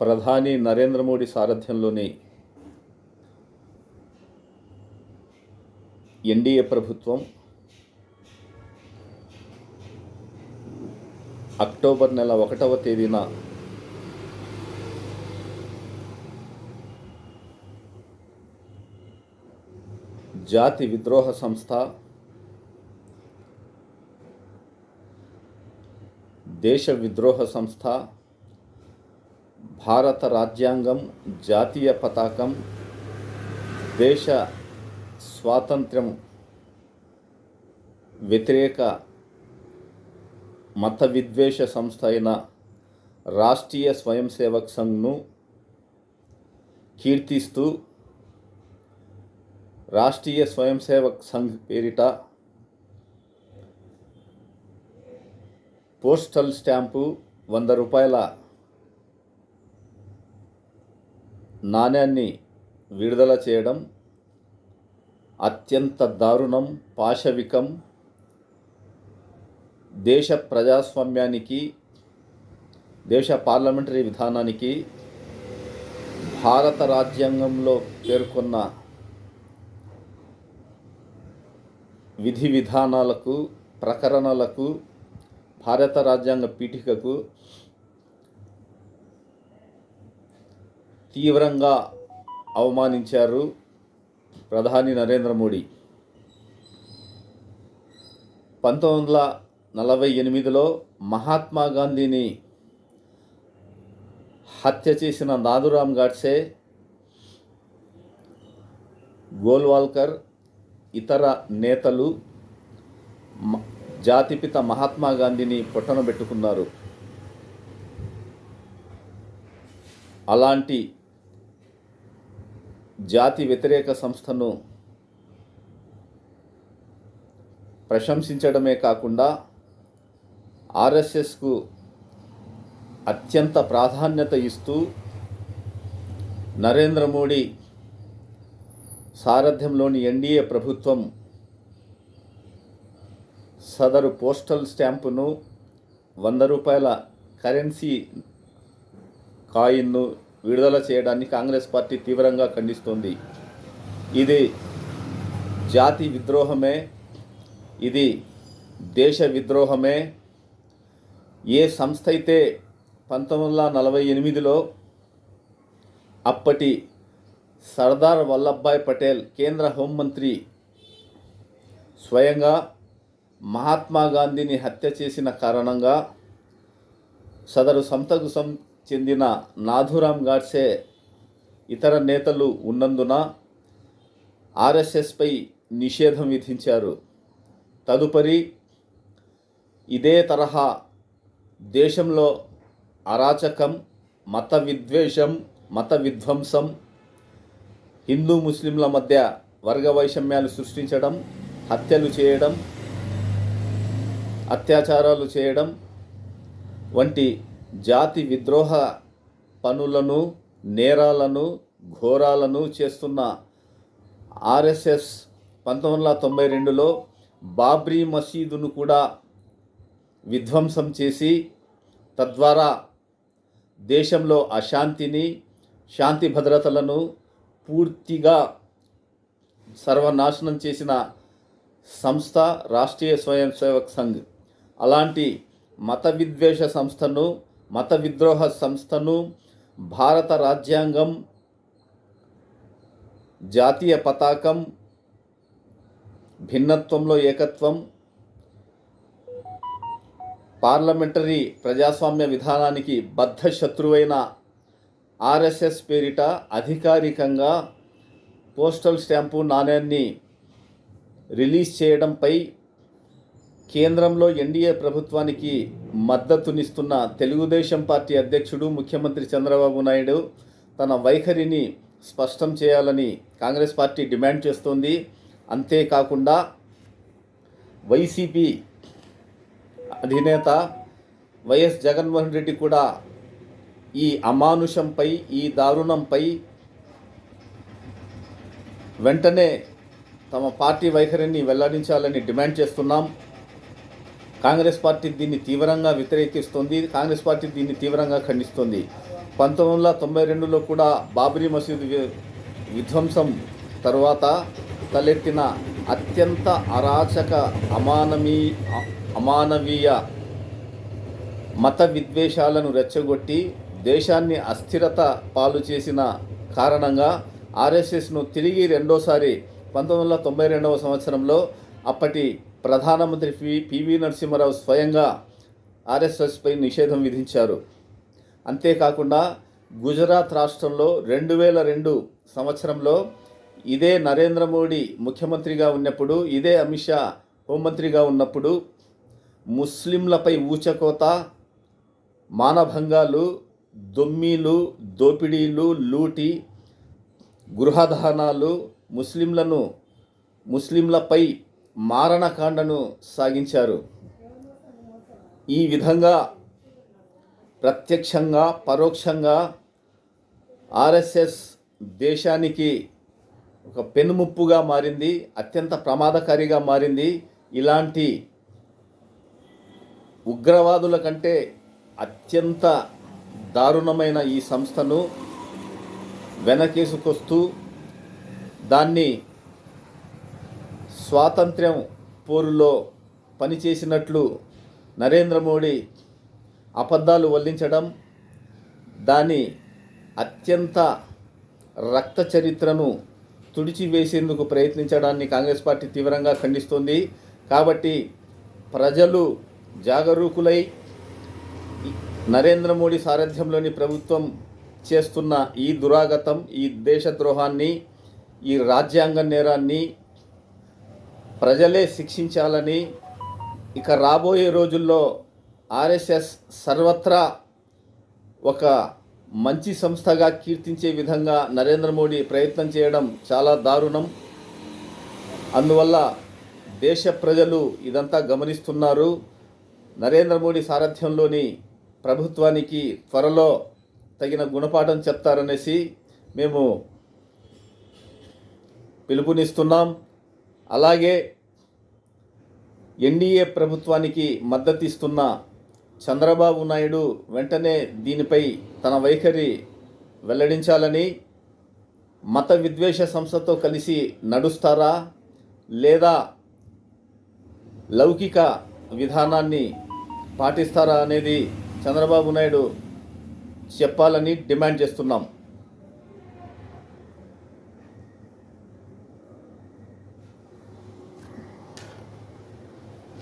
ప్రధాని నరేంద్ర మోడీ సారథ్యంలోని ఎన్డీఏ ప్రభుత్వం అక్టోబర్ నెల ఒకటవ తేదీన జాతి విద్రోహ సంస్థ దేశ విద్రోహ సంస్థ భారత రాజ్యాంగం జాతీయ పతాకం దేశ స్వాతంత్ర్యం వ్యతిరేక మత విద్వేష సంస్థ అయిన రాష్ట్రీయ స్వయం సేవక్ సంఘ్ను కీర్తిస్తూ రాష్ట్రీయ స్వయం సేవక్ సంఘ్ పేరిట పోస్టల్ స్టాంపు వంద రూపాయల నాణ్యాన్ని విడుదల చేయడం అత్యంత దారుణం పాశవికం దేశ ప్రజాస్వామ్యానికి దేశ పార్లమెంటరీ విధానానికి భారత రాజ్యాంగంలో పేర్కొన్న విధి విధానాలకు ప్రకరణలకు భారత రాజ్యాంగ పీఠికకు తీవ్రంగా అవమానించారు ప్రధాని నరేంద్ర మోడీ. పంతొమ్మిది వందల నలభై ఎనిమిదిలో మహాత్మా గాంధీని హత్య చేసిన నాదురామ్ గాడ్సే గోల్వాల్కర్ ఇతర నేతలు జాతిపిత మహాత్మా గాంధీని పొట్టన పెట్టుకున్నారు. అలాంటి జాతి వ్యతిరేక సంస్థను ప్రశంసించడమే కాకుండా ఆర్ఎస్ఎస్కు అత్యంత ప్రాధాన్యత ఇస్తూ నరేంద్ర మోడీ సారథ్యంలోని ఎన్డీఏ ప్రభుత్వం సదరు పోస్టల్ స్టాంపును వంద రూపాయల కరెన్సీ కాయిన్ను విడుదల చేయడాన్ని కాంగ్రెస్ పార్టీ తీవ్రంగా ఖండిస్తోంది. ఇది జాతి విద్రోహమే ఇది దేశ విద్రోహమే. ఏ సంస్థ అయితే పంతొమ్మిది వందల నలభై ఎనిమిదిలో అప్పటి సర్దార్ వల్లభాయ్ పటేల్ కేంద్ర హోంమంత్రి స్వయంగా మహాత్మా గాంధీని హత్య చేసిన కారణంగా సదరు సంస్థకు సం చెందిన నాథురామ్ గాడ్సే ఇతర నేతలు ఉన్నందున ఆర్ఎస్ఎస్పై నిషేధం విధించారు. తదుపరి ఇదే తరహా దేశంలో అరాచకం మత విద్వేషం మత విధ్వంసం హిందూ ముస్లింల మధ్య వర్గ వైషమ్యాలు సృష్టించడం హత్యలు చేయడం అత్యాచారాలు చేయడం వంటి జాతి విద్రోహ పనులను నేరాలను ఘోరాలను చేస్తున్న ఆర్ఎస్ఎస్ పంతొమ్మిది వందల తొంభై రెండులో బాబ్రీ మసీదును కూడా విధ్వంసం చేసి తద్వారా దేశంలో అశాంతిని శాంతి భద్రతలను పూర్తిగా సర్వనాశనం చేసిన సంస్థ రాష్ట్రీయ స్వయం సేవక్ సంఘ్. అలాంటి మత విద్వేష సంస్థను మత విద్రోహ సంస్థను భారత రాజ్యాంగం జాతీయ పతాకం భిన్నత్వంలో ఏకత్వం పార్లమెంటరీ ప్రజాస్వామ్య విధానానికి బద్ధ శత్రువైన ఆర్ఎస్ఎస్ పేరిట అధికారికంగా పోస్టల్ స్టాంపు నాణ్యాన్ని రిలీజ్ చేయడంపై కేంద్రంలో ఎన్డీఏ ప్రభుత్వానికి మద్దతునిస్తున్న తెలుగుదేశం పార్టీ అధ్యక్షుడు ముఖ్యమంత్రి చంద్రబాబు నాయుడు తన వైఖరిని స్పష్టం చేయాలని కాంగ్రెస్ పార్టీ డిమాండ్ చేస్తోంది. అంతేకాకుండా వైసీపీ అధినేత వైఎస్ జగన్మోహన్ రెడ్డి కూడా ఈ అమానుషంపై ఈ దారుణంపై వెంటనే తమ పార్టీ వైఖరిని వెల్లడించాలని డిమాండ్ చేస్తున్నాం. కాంగ్రెస్ పార్టీ దీన్ని తీవ్రంగా వ్యతిరేకిస్తుంది కాంగ్రెస్ పార్టీ దీన్ని తీవ్రంగా ఖండిస్తుంది. పంతొమ్మిది వందల తొంభై రెండులో కూడా బాబ్రీ మసీదు విధ్వంసం తర్వాత తలెత్తిన అత్యంత అరాచక అమానవీ అమానవీయ మత విద్వేషాలను రెచ్చగొట్టి దేశాన్ని అస్థిరత పాలు చేసిన కారణంగా ఆర్ఎస్ఎస్ను తిరిగి రెండోసారి పంతొమ్మిది వందల తొంభై రెండవ సంవత్సరంలో అప్పటి ప్రధానమంత్రి పి పివి నరసింహారావు స్వయంగా ఆర్ఎస్ఎస్పై నిషేధం విధించారు. అంతేకాకుండా గుజరాత్ రాష్ట్రంలో రెండు వేల రెండు సంవత్సరంలో ఇదే నరేంద్ర మోడీ ముఖ్యమంత్రిగా ఉన్నప్పుడు ఇదే అమిత్ షా హోంమంత్రిగా ఉన్నప్పుడు ముస్లింలపై ఊచకోత మానభంగాలు దొమ్మీలు దోపిడీలు లూటి గృహదహనాలు ముస్లింలను ముస్లింలపై మారణకాండను సాగించారు. ఈ విధంగా ప్రత్యక్షంగా పరోక్షంగా ఆర్ఎస్ఎస్ దేశానికి ఒక పెనుముప్పుగా మారింది అత్యంత ప్రమాదకారిగా మారింది. ఇలాంటి ఉగ్రవాదుల కంటే అత్యంత దారుణమైన ఈ సంస్థను వెనకేసుకొస్తూ దాన్ని స్వాతంత్ర్యం పోరులో పనిచేసినట్లు నరేంద్ర మోడీ అబద్ధాలు వల్లించడం దాని అత్యంత రక్త చరిత్రను తుడిచివేసేందుకు ప్రయత్నించడాన్ని కాంగ్రెస్ పార్టీ తీవ్రంగా ఖండిస్తుంది. కాబట్టి ప్రజలు జాగరూకులై నరేంద్ర మోడీ సారథ్యంలోని ప్రభుత్వం చేస్తున్న ఈ దురాగతం ఈ దేశద్రోహాన్ని ఈ రాజ్యాంగ నేరాన్ని ప్రజలే శిక్షించాలని ఇక రాబోయే రోజుల్లో ఆర్ఎస్ఎస్ సర్వత్రా ఒక మంచి సంస్థగా కీర్తించే విధంగా నరేంద్ర మోడీ ప్రయత్నం చేయడం చాలా దారుణం. అందువల్ల దేశ ప్రజలు ఇదంతా గమనిస్తున్నారు. నరేంద్ర మోడీ సారథ్యంలోని ప్రభుత్వానికి త్వరలో తగిన గుణపాఠం చెప్తారనేసి మేము పిలుపునిస్తున్నాం. అలాగే ఎన్డీఏ ప్రభుత్వానికి మద్దతిస్తున్న చంద్రబాబు నాయుడు వెంటనే దీనిపై తన వైఖరి వెల్లడించాలని మత విద్వేష సంస్థతో కలిసి నడుస్తారా లేదా లౌకిక విధానాన్ని పాటిస్తారా అనేది చంద్రబాబు నాయుడు చెప్పాలని డిమాండ్ చేస్తున్నాం.